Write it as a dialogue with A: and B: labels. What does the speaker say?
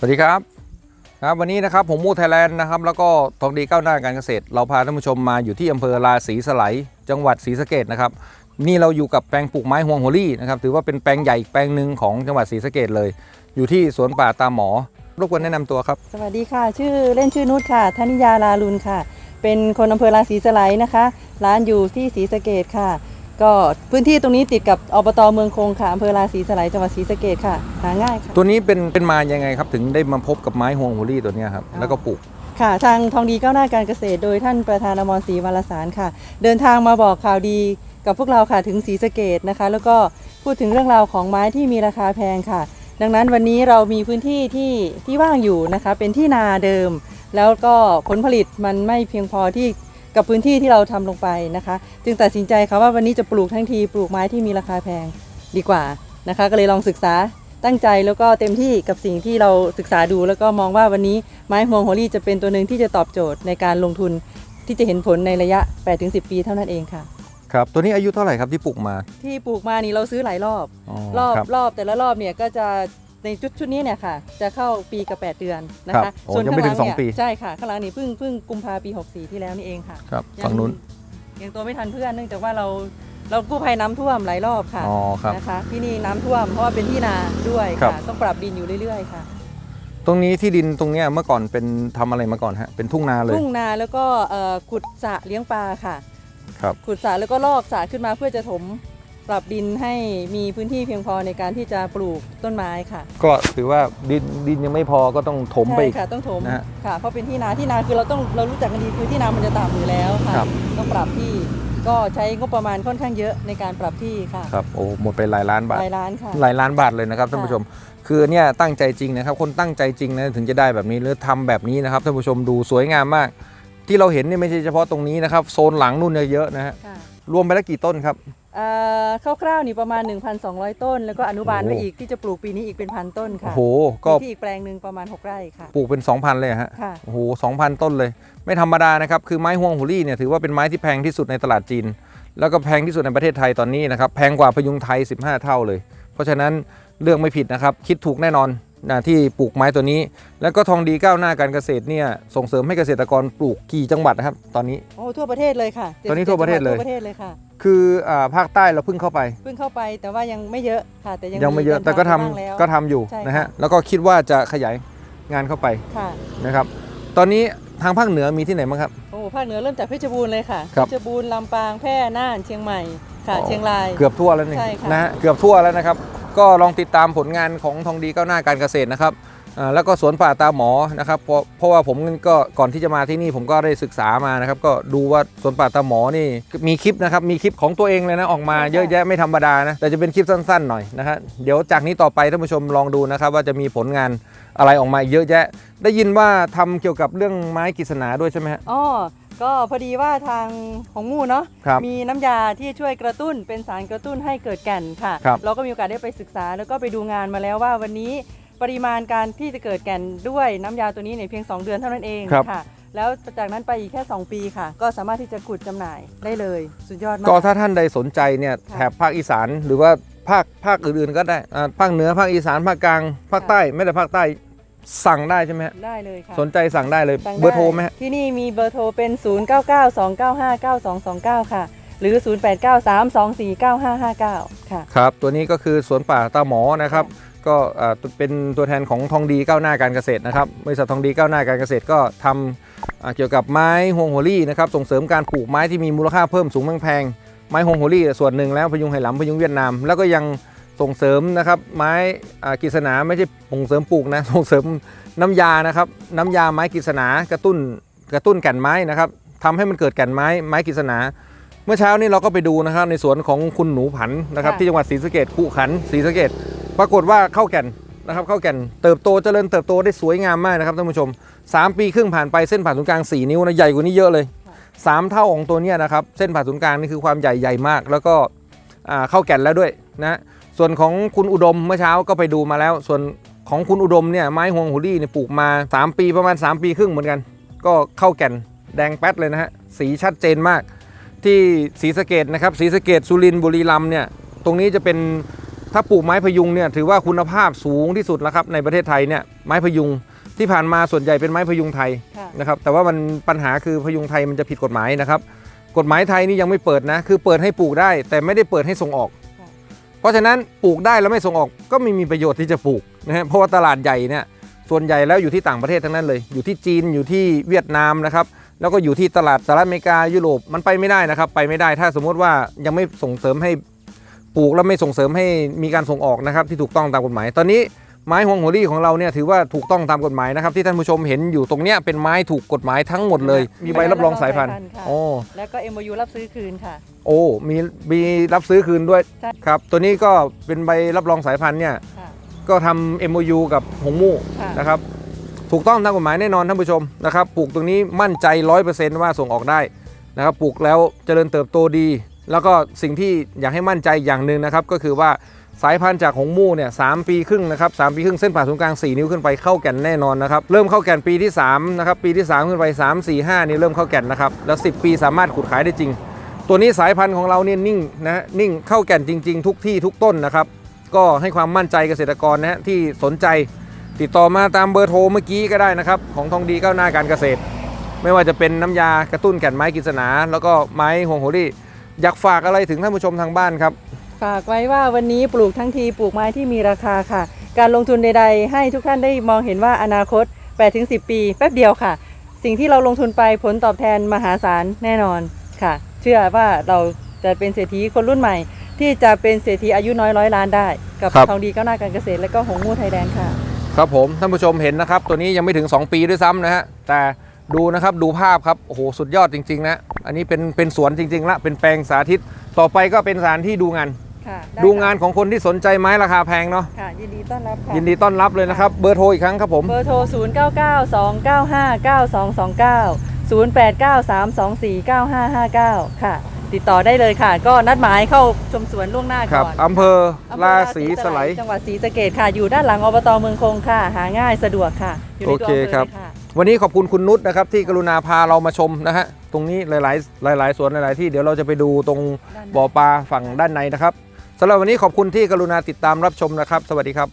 A: สวัสดีครับครับวันนี้นะครับผมมูไทยแลนด์นะครับแล้วก็ทองดีก้าวหน้าการเกษตร เราพาท่านผู้ชมมาอยู่ที่อำเภอราศีสไลจังหวัดศรีสะเกดนะครับนี่เราอยู่กับแปลงปลูกไม้ฮวงโฮลี่นะครับถือว่าเป็นแปลงใหญ่อีกแปลงหนึ่งของจังหวัดศรีสะเกดเลย อยู่ที่สวนป่าตาหมอรบกวนแนะนำตัวครับ
B: สวัสดีค่ะ ชื่อเล่นชื่อนุชค่ะธนิยาลาลุนค่ะ เป็นคนอำเภอราศีสไลนะคะ ร้านอยู่ที่ศรีสะเกดค่ะ ก็พื้นที่ตรงนี้ติดกับอบตเมืองคงค่ะอำเภอราศีสไลยจังหวัดศรีสะเกดค่ะ หาง่ายค่ะ
A: ตัวนี้เป็นเป็นมายังไงครับ ถึงได้มาพบกับไม้ฮวงโฮลี่ตัวเนี้ยครับแล้วก็ปลูก
B: ค่ะ ทางทองดีก้าวหน้าการเกษตร โดยท่านประธานอมรศรีวารสารค่ะ เดินทางมาบอกข่าวดีกับพวกเราค่ะถึงศรีสะเกดนะคะ แล้วก็พูดถึงเรื่องราวของไม้ที่มีราคาแพงค่ะ ดังนั้นวันนี้เรามีพื้นที่ที่ที่ว่างอยู่นะคะ เป็นที่นาเดิม แล้วก็ผลผลิตมันไม่เพียงพอที่ กับพื้นที่ที่เราทำลงไปนะคะ จึงตัดสินใจค่ะว่าวันนี้จะปลูกทั้งทีปลูกไม้ที่มีราคาแพงดีกว่านะคะ ก็เลยลองศึกษาตั้งใจแล้วก็เต็มที่กับสิ่งที่เราศึกษาดู แล้วก็มองว่าวันนี้ไม้ฮวงโฮลี่จะเป็นตัวหนึ่งที่จะตอบโจทย์ในการลงทุนที่จะเห็นผลในระยะ 8-10 ปีเท่านั้นเองค่ะ
A: ครับตัวนี้อายุเท่าไหร่ครับที่ปลูกมา
B: ที่ปลูกมานี่เราซื้อหลายรอบ
A: อ๋อ
B: รอบ
A: ครับ
B: รอบแต่ละรอบเนี่ยก็จะ ในชุดชุดนี้เนี่ยค่ะ จะเข้าปีกับ 8 เดือนนะ
A: ครั
B: คะ
A: บโอ้ยังไม่ถึงสอง
B: เนี่ย
A: ปี
B: ใช่ค่ะข้างหลังนี่เพิ่งเพิ่งกุมภาปี 64 ที่แล้วนี่เองค่ะ
A: ครับ
B: ยัง
A: ฝั่งนู้น
B: ยังตัวไม่ทันเพื่อนเนื่องจากว่าเราเรากู้ภัยน้ำท่วมหลายรอบค่ะ
A: อ๋อครับ
B: นะคะ ที่นี่น้ำท่วมเพราะว่าเป็นที่นาด้วย
A: ครับ
B: ค่ะ ต้องปรับดินอยู่เรื่อยๆค่ะ
A: ตรงนี้ที่ดินตรงเนี้ยเมื่อก่อนเป็นทำอะไรมาก่อนฮะเป็นทุ่งนาเลย
B: ทุ่งนาแล้วก็เอ่อขุดสระเลี้ยงปลาค่ะ
A: ครับ
B: ขุดสระแล้วก็ลอกสระขึ้นมาเพื่อจะถม ปรับดินให้มีพื้นที่เพียงพอในการที่จะปลูกต้นไม้ค่ะ
A: ก็ถือว่าดินดินยังไม่พอก็ต้องถมไป
B: ใช่
A: อีก
B: ค่ะต้องถม
A: นะฮะ
B: ค่ะเพราะเป็นที่นาที่นาคือเราต้องเรารู้จักกันดีคือที่นามันจะต่ำอยู่แล้วค่ะ
A: ครับ
B: ต้องปรับที่ก็ใช้งบประมาณค่อนข้างเยอะในการปรับที่ค่ะ
A: ครับโอ้หมดไปหลายล้านบาท
B: หลายล้านค่ะ
A: หลายล้านบาทเลยนะครับท่านผู้ชม คือเนี่ยตั้งใจจริงนะครับ คนตั้งใจจริงนะถึงจะได้แบบนี้หรือทำแบบนี้นะครับท่านผู้ชมดูสวยงามมาก ที่เราเห็นเนี่ยไม่ใช่เฉพาะตรงนี้นะครับ โซนหลังนู่นเนี่ยเยอะนะฮะ
B: ค่ะ
A: รวมไปแล้วกี่ต้นครับ
B: เอ่อ คร่าวๆนี่ประมาณ 1,200 ต้น แล้วก็อนุบาล
A: โอ้
B: ไว้อีกที่จะปลูกปีนี้อีกเป็นพันต้น
A: โอ้
B: ค่ะ
A: โหก็
B: มีที่อีกแปลงหนึ่งประมาณ 6 ไร่ค่ะ
A: ปลูกเป็น 2,000 เลยฮะ
B: ค่ะ
A: โอ้โห2,000 ต้นเลย ไม่ธรรมดานะครับ คือไม้ฮวงหูรี่เนี่ยถือว่าเป็นไม้ที่แพงที่สุดในตลาดจีน แล้วก็แพงที่สุดในประเทศไทยตอนนี้นะครับ แพงกว่าพยุงไทย 15 เท่าเลย เพราะฉะนั้นเลือกไม่ผิดนะครับ คิดถูกแน่นอนนะที่ปลูกไม้ตัวนี้ แล้วก็ทองดีก้าวหน้าการเกษตรเนี่ยส่งเสริมให้เกษตรกรปลูกกี่จังหวัดนะครับ ตอนนี้
B: โอ้ทั่วประเทศเลยค่ะ
A: ตอนนี้ทั่วประเทศเลย
B: ทั่วประเทศเลยค่ะ
A: คืออาภาคใต้เราเพิ่งเข้าไป
B: เพิ่งเข้าไปแต่ว่ายังไม่เยอะค่ะ แต่ยัง
A: ยังไม่เยอะ
B: ดิน
A: แต่ก็ทำา
B: งไปบ้างแล้ว
A: ก็ทำอยู่
B: ใช่ค่ะ
A: นะฮะแล้วก็คิดว่าจะขยายงานเข้าไป
B: ค่ะ
A: นะครับ ตอนนี้ทางภาคเหนือมีที่ไหนบ้างครับ
B: โอ้ภาคเหนือเริ่มจากเพชรบูรณ์เลยค่ะ
A: ครับ
B: เพชรบูรณ์ลำปางแพร่น่านเชียงใหม่ค่ะ
A: อ๋อ
B: เชียงราย
A: เกือบทั่วแล้วนี่
B: ใช่ค่ะ
A: นะฮะเกือบทั่วแล้วนะครับ ก็ลองติดตามผลงานของทองดีก้าวหน้าการเกษตรนะครับอ่า แล้วก็สวนป่าตาหมอนะครับเพราะเพราะว่าผมก็ก่อนที่จะมาที่นี่ผมก็ได้ศึกษามานะครับ ก็ดูว่าสวนป่าตาหมอนี่มีคลิปนะครับมีคลิปของตัวเองเลยนะออกมาเยอะแยะไม่ธรรมดานะแต่จะเป็นคลิปสั้นๆหน่อยนะฮะเดี๋ยวจากนี้ต่อไปท่านผู้ชมลองดูนะครับ ว่าจะมีผลงานอะไรออกมาอีกเยอะแยะ ได้ยินว่าทำเกี่ยวกับเรื่องไม้กฤษณาด้วยใช่ไหมฮะ
B: อ๋อก็พอดีว่าทางของมู่เนาะ
A: ครับ
B: มีน้ำยาที่ช่วยกระตุ้นเป็นสารกระตุ้นให้เกิดแก่นค่ะ
A: ครับ
B: เราก็มีโอกาสได้ไปศึกษาแล้วก็ไปดูงานมาแล้วว่าวันนี้ ปริมาณการที่จะเกิดแก่นด้วยน้ำยาตัวนี้เนี่ยเพียง 2 เดือนเท่านั้นเอง
A: ครับ
B: ค่ะ แล้วจากนั้นไปอีกแค่ 2 ปีค่ะ ก็สามารถที่จะขุดจำหน่ายได้เลย สุดยอดมาก
A: ก็ถ้าท่านใดสนใจเนี่ย
B: ค่ะ
A: แถบภาคอีสานหรือว่าภาคภาคอื่นๆก็ได้อ่าภาคเหนือภาคอีสานภาคกลางภาค
B: ค่ะ
A: ใต้ไม่แต่ภาคใต้สั่งได้ใช่ไหมฮะ
B: ได้เลยค่ะ
A: สนใจสั่งได้เลย
B: สั่งด้
A: เบอร์โทรไหมฮะ
B: ที่นี่มีเบอร์โทรเป็น 0 9 9 2 9 5 9 2 2 9 ค่ะ หรือ 0 8 9 3 2 4 9 5 5 9 ค่ะ
A: ครับ ตัวนี้ก็คือสวนป่าตาหมอนะครับ ก็อ่าเป็นตัวแทนของทองดีก้าวหน้าการเกษตรนะครับบริษัททองดีก้าวหน้าการเกษตรก็ทำอ่าเกี่ยวกับไม้ฮวงโฮลี่นะครับส่งเสริมการปลูกไม้ที่มีมูลค่าเพิ่มสูงแพงๆไม้ฮวงโฮลี่ส่วนหนึ่งแล้วพยุงไหหลำพยุงเวียดนาม แล้วก็ยังส่งเสริมนะครับไม้อ่ากฤษณาไม่ใช่ส่งเสริมปลูกนะส่งเสริมน้ำยานะครับน้ำยาไม้กฤษณากระตุ้นกระตุ้นแก่นไม้นะครับทำให้มันเกิดแก่นไม้ไม้กฤษณาเมื่อเช้านี้เราก็ไปดูนะครับในสวนของคุณหนูผันนะครับ
B: ค่ะ
A: ที่จังหวัดศรีสะเกดขุขันศรีสะเกด ปรากฏว่าเข้าแก่นนะครับเข้าแก่นเติบโตเจริญเติบโตได้สวยงามมากนะครับท่านผู้ชม 3 ปีครึ่งผ่านไปเส้นผ่านศูนย์กลาง 4 นิ้วนะใหญ่กว่านี้เยอะเลย 3 เท่าของตัวเนี้ยนะครับเส้นผ่านศูนย์กลางนี่คือความใหญ่ใหญ่มาก แล้วก็เข้าแก่นแล้วด้วยนะส่วนของคุณอุดมเมื่อเช้าก็ไปดูมาแล้ว ส่วนของคุณอุดมเนี่ยไม้ฮวงหูรี่เนี่ยปลูกมา 3 ปีประมาณ 3 ปีครึ่งเหมือนกัน ก็เข้าแก่นแดงแป๊ดเลยนะฮะสีชัดเจนมาก ที่ศรีสะเกดนะครับศรีสะเกดสุรินทร์บุรีรัมย์เนี่ยตรงนี้จะเป็น ถ้าปลูกไม้พยุงเนี่ยถือว่าคุณภาพสูงที่สุดแล้วครับในประเทศไทยเนี่ยไม้พยุงที่ผ่านมาส่วนใหญ่เป็นไม้พยุงไทย
B: ค่ะ
A: นะครับแต่ว่ามันปัญหาคือพยุงไทยมันจะผิดกฎหมายนะครับกฎหมายไทยนี่ยังไม่เปิดนะคือเปิดให้ปลูกได้ แต่ไม่ได้เปิดให้ส่งออก
B: ค่ะ
A: เพราะฉะนั้นปลูกได้แล้วไม่ส่งออกก็ไม่มีประโยชน์ที่จะปลูกนะฮะเพราะว่าตลาดใหญ่เนี่ยส่วนใหญ่แล้วอยู่ที่ต่างประเทศทั้งนั้นเลย อยู่ที่จีนอยู่ที่เวียดนามนะครับแล้วก็อยู่ที่ตลาดสหรัฐอเมริกายุโรปมันไปไม่ได้นะครับ ไปไม่ได้ถ้าสมมติว่ายังไม่ส่งเสริมให้ ปลูกแล้วไม่ส่งเสริมให้มีการส่งออกนะครับที่ถูกต้องตามกฎหมาย ตอนนี้ไม้ฮวงหัวรี่ของเราเนี่ยถือว่าถูกต้องตามกฎหมายนะครับที่ท่านผู้ชมเห็นอยู่ตรงเนี้ยเป็นไม้ถูกกฎหมายทั้งหมดเลย มีใบรับรองสายพันธุ์
B: ค่ะ
A: โอ้
B: แล้วก็ MOU รับซื้อคืนค่ะ
A: โอ้มีมีรับซื้อคืนด้วย
B: ใช่
A: ครับตัวนี้ก็เป็นใบรับรองสายพันธุ์เนี่ย
B: ค่ะ
A: ก็ทำ MOU กับหงมู่
B: ค่ะ
A: นะครับถูกต้องตามกฎหมายแน่นอนท่านผู้ชมนะครับปลูกตรงนี้มั่นใจ 100%ว่าส่งออกได้นะครับปลูกแล้วเจริญเติบโตดี แล้วก็สิ่งที่อยากให้มั่นใจอย่างหนึ่งนะครับก็คือว่าสายพันธุ์จากหงมู่เนี่ยสามปีครึ่งนะครับสามปีครึ่งเส้นผ่าศูนย์กลาง 4 นิ้วขึ้นไปเข้าแก่นแน่นอนนะครับเริ่มเข้าแก่นปีที่3นะครับปีที่ 3 ขึ้นไป 3 4 5 นี่เริ่มเข้าแก่นนะครับแล้ว 10 ปีสามารถขุดขายได้จริง ตัวนี้สายพันธุ์ของเราเนี่ยนิ่งนะนิ่งเข้าแก่นจริง ๆ ทุกที่ทุกต้นนะครับก็ให้ความมั่นใจเกษตรกรนะฮะที่สนใจ ติดต่อมาตามเบอร์โทรเมื่อกี้ก็ได้นะครับของทองดีก้าวหน้าการเกษตร ไม่ว่าจะเป็นน้ำยากระตุ้นแก่นไม้กิษณาแล้วก็ไม้หงโหรี่ อยากฝากอะไรถึงท่านผู้ชมทางบ้านครับ
B: ฝากไว้ว่าวันนี้ปลูกทั้งทีปลูกไม้ที่มีราคาค่ะ การลงทุนใดๆ ให้ทุกท่านได้มองเห็นว่าอนาคต 8-10 ปีแป๊บเดียวค่ะ สิ่งที่เราลงทุนไปผลตอบแทนมหาศาลแน่นอนค่ะ เชื่อว่าเราจะเป็นเศรษฐีคนรุ่นใหม่ ที่จะเป็นเศรษฐีอายุน้อยร้อยล้านได้ กับ
A: ครับ
B: ทองดีก้าวหน้าการเกษตรและก็หงมู่ไทยแลนด์ค่ะ
A: ครับผมท่านผู้ชมเห็นนะครับ ตัวนี้ยังไม่ถึง 2 ปีด้วยซ้ำนะฮะแต่ ดูนะครับดูภาพครับโอ้โหสุดยอดจริง ๆ นะ อันนี้เป็นเป็นสวนจริง ๆ ละ เป็นแปลงสาธิต ต่อไปก็เป็นสถานที่ดูงาน
B: ค่ะไดู
A: งานของคนที่สนใจไม้ราคาแพงเนาะ
B: ค่ะ ยินดีต้อนรับค่ะ
A: ยินดีต้อนรับเลยนะครับเบอร์โทรอีกครั้งครับผม
B: เบอร์โทร 0 9 9 2 9 5 9 2 2 9 0 8 9 3 2 4 9 5 5 9 ค่ะ ติดต่อได้เลยค่ะ ก็นัดหมายเข้าชมสวนล่วงหน้า
A: ครับ
B: ก่อน
A: อำเภอ
B: อำเภอ
A: ราศีสไลย
B: จังหวัดศรีสะเกดค่ะ อยู่ด้านหลังอบตเมืองคงค่ะ หาง่ายสะดวกค่ะ อยู่ในตัว
A: โอเค
B: อำเภอ
A: ครับ
B: เลยค่ะ
A: วันนี้ขอบคุณคุณนุชนะครับที่กรุณาพาเรามาชมนะฮะตรงนี้หลาย ๆ หลาย ๆ สวนหลาย ๆ ที่เดี๋ยวเราจะไปดูตรงบ่อปลาฝั่งด้านในนะครับสำหรับวันนี้ขอบคุณที่กรุณาติดตามรับชมนะครับ สวัสดีครับ